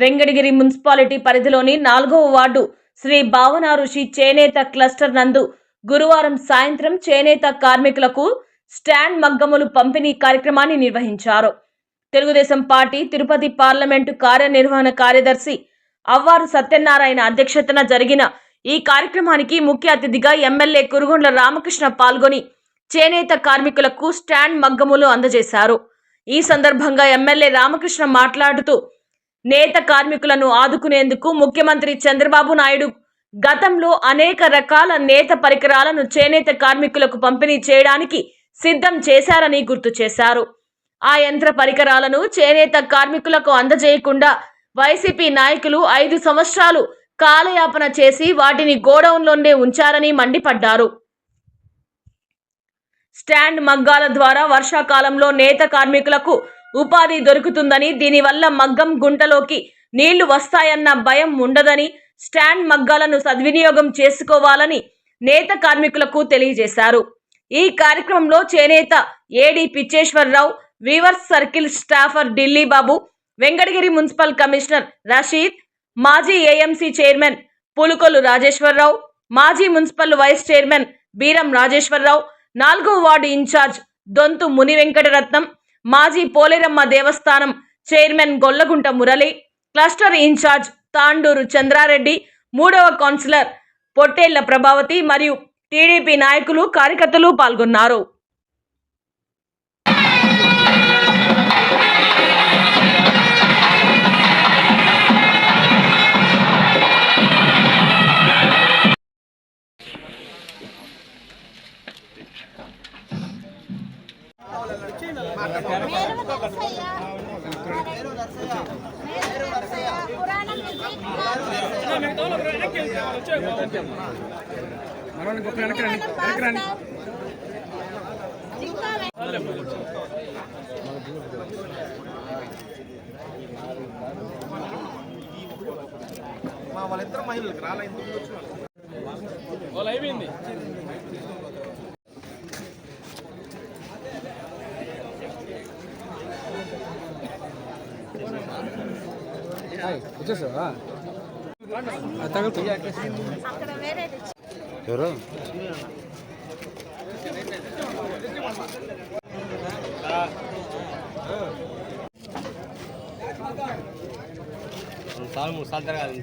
Venkatagiri municipality పరిధిలోని నాలుగవ ward Shri భావన ఋషి చేనేత క్లస్టర్ నందు గురువారం సాయంత్రం చేనేత కార్మికులకు స్టాండ్ మగ్గములు పంపిణీ కార్యక్రమాన్ని నిర్వహించారు. తెలుగుదేశం పార్టీ తిరుపతి పార్లమెంటు కార్యనిర్వహణ కార్యదర్శి అవ్వారు సత్యనారాయణ అధ్యక్షతన జరిగిన ఈ కార్యక్రమానికి ముఖ్య అతిథిగా ఎమ్మెల్యే కురుగొండ్ల రామకృష్ణ పాల్గొని చేనేత కార్మికులకు స్టాండ్ మగ్గములు అందజేశారు. ఈ సందర్భంగా ఎమ్మెల్యే రామకృష్ణ మాట్లాడుతూ నేత కార్మికులను ఆదుకునేందుకు ముఖ్యమంత్రి చంద్రబాబు నాయుడు గతంలో అనేక రకాల నేత పరికరాలను చేనేత కార్మికులకు పంపిణీ చేయడానికి సిద్ధం చేశారని గుర్తు చేశారు. ఆ యంత్ర పరికరాలను చేనేత కార్మికులకు అందజేయకుండా వైసీపీ నాయకులు ఐదు సంవత్సరాలు కాలయాపన చేసి వాటిని గోడౌన్లోనే ఉంచారని మండిపడ్డారు. స్టాండ్ మగ్గాల ద్వారా వర్షాకాలంలో నేత కార్మికులకు ఉపాధి దొరుకుతుందని దీనివల్ల మగ్గం గుంటలోకి నీళ్ళు వస్తాయన్న భయం ఉండదని స్టాండ్ మగ్గాలను సద్వినియోగం చేసుకోవాలని నేత కార్మికులకు తెలియజేశారు. ఈ కార్యక్రమంలో చేనేత AD Pichcheswararao weavers circle staffer Delhi Babu Venkatagiri municipal commissioner Rasheed మాజీ ఏఎంసీ చైర్మన్ పులుకొలు రాజేశ్వరరావు మాజీ municipal vice chairman Beeram Rajeswararao నాలుగో వార్డు ఇన్ఛార్జ్ దొంతు ముని వెంకటరత్నం మాజీ పోలేరమ్మ దేవస్థానం chairman Gollagunta Murali cluster incharge Tanduru Chandrareddy మూడవ కౌన్సిలర్ పొట్టేళ్ళ ప్రభావతి మరియు టీడీపీ నాయకులు కార్యకర్తలు పాల్గొన్నారు. వాళ్ళిద్దరు మహిళలకు రాలే వాళ్ళు అయిపోయింది వచ్చేసావా? ఎవరు? సార్ మూడు సార్లు తిరగాలి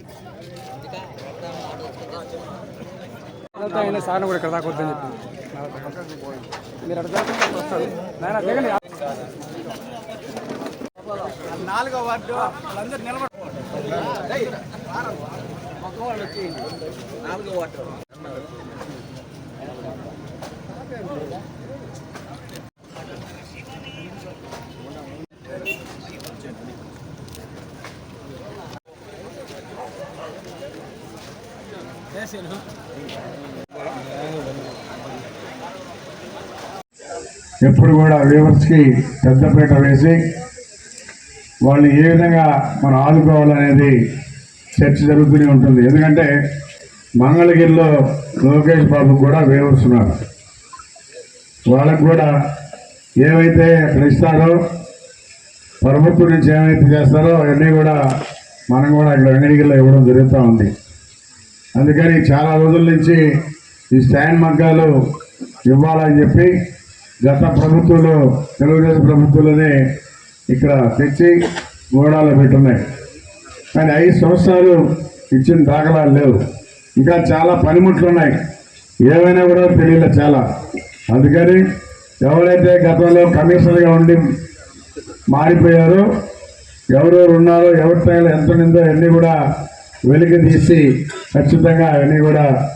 ఆయన సార్ని కూడా ఇక్కడ దాకా వద్దని చెప్పి. మీరు నాయన దిగండి. నాలుగో వార్డు వాళ్ళందరూ నిలబడి వాళ్ళు వచ్చేయండి నాలుగో వార్డు ఎప్పుడు కూడా వ్యూవర్స్కి పెద్దపీట వేసి వాళ్ళు ఏ విధంగా మనం ఆదుకోవాలనేది చర్చ జరుగుతూనే ఉంటుంది. ఎందుకంటే మంగళగిరిలో లోకేష్ బాబు కూడా వ్యూవర్స్ ఉన్నారు. వాళ్ళకు కూడా ఏవైతే అక్కడ ఇస్తారో ప్రభుత్వం నుంచి ఏమైతే చేస్తారో అవన్నీ కూడా మనం కూడా ఇక్కడ వెంగళగిరిలో ఇవ్వడం జరుగుతూ ఉంది. అందుకని చాలా రోజుల నుంచి ఈ స్టాండ్ మగ్గాలు ఇవ్వాలని చెప్పి గత ప్రభుత్వంలో తెలుగుదేశం ప్రభుత్వంలోనే ఇక్కడ తెచ్చి గోడాలు పెట్టున్నాయి కానీ ఐదు సంవత్సరాలు ఇచ్చిన దాఖలాలు లేవు. ఇంకా చాలా పనిముట్లు ఉన్నాయి. ఏమైనా కూడా తెలియలే చాలా. అందుకని ఎవరైతే గతంలో కమిషనర్గా ఉండి మారిపోయారో ఎవరెవరు ఉన్నారో ఎవరి స్థాయిలో ఎంత ఉందో అన్నీ కూడా వెలికి తీసి ఖచ్చితంగా అవన్నీ కూడా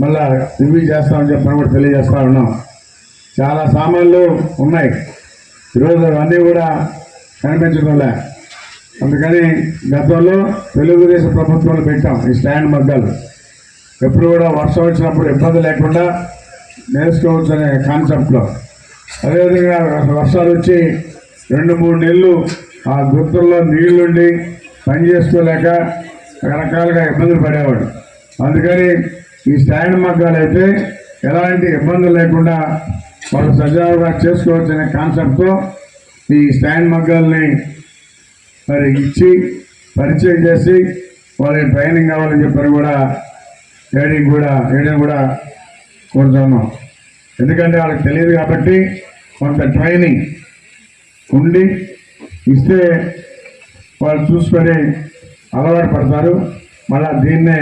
మళ్ళా రివ్యూ చేస్తామని చెప్పని కూడా తెలియజేస్తా ఉన్నాం. చాలా సామాన్లు ఉన్నాయి. ఈరోజు అవన్నీ కూడా కనిపించడంలే. అందుకని గతంలో తెలుగుదేశం ప్రభుత్వాలు పెట్టాం ఈ స్టాండ్ మగ్గాలు ఎప్పుడు కూడా వర్షం వచ్చినప్పుడు ఇబ్బంది లేకుండా నేర్చుకోవచ్చు అనే కాన్సెప్ట్లో. అదేవిధంగా వర్షాలు వచ్చి రెండు మూడు నెలలు ఆ గుర్తుల్లో నీళ్ళుండి పని చేసుకోలేక రకరకాలుగా ఇబ్బందులు పడేవాడు అందుకని ఈ స్టాండ్ మగ్గాలు అయితే ఎలాంటి ఇబ్బందులు లేకుండా వాళ్ళు సజావుగా చేసుకోవచ్చు అనే కాన్సెప్ట్తో ఈ స్టాండ్ మగ్గాల్ని మరి ఇచ్చి పరిచయం చేసి వాళ్ళకి ట్రైనింగ్ కావాలని చెప్పని కూడా ఏడీ కూడా ఏడీ కూడా కోరుతున్నాం. ఎందుకంటే వాళ్ళకి తెలియదు కాబట్టి కొంత ట్రైనింగ్ ఉండి ఇస్తే వాళ్ళు చూసుకొని అలవాటు పడతారు. మళ్ళా దీన్నే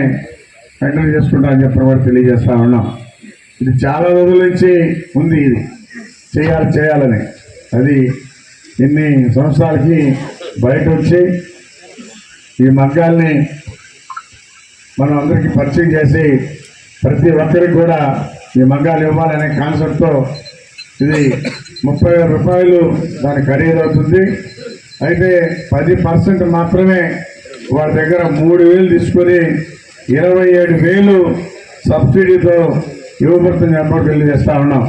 కంటిన్యూ చేసుకుంటారని చెప్పిన కూడా తెలియజేస్తా ఉన్నాం. ఇది చాలా రోజుల నుంచి ఉంది ఇది. చేయాలి చేయాలని. అది ఎన్ని సంవత్సరాలకి బయట వచ్చి ఈ మగ్గాల్ని మనం అందరికీ పరిచయం చేసి ప్రతి ఒక్కరికి కూడా ఈ మగ్గాలు ఇవ్వాలనే కాన్సెప్ట్తో ఇది ముప్పై వేల రూపాయలు దాని ఖరీదు అవుతుంది. అయితే పది పర్సెంట్ మాత్రమే వారి దగ్గర మూడు వేలు తీసుకొని ఇరవై ఏడు వేలు సబ్సిడీతో ఇవ్వబడుతుంది చెప్పి తెలియజేస్తా ఉన్నాం.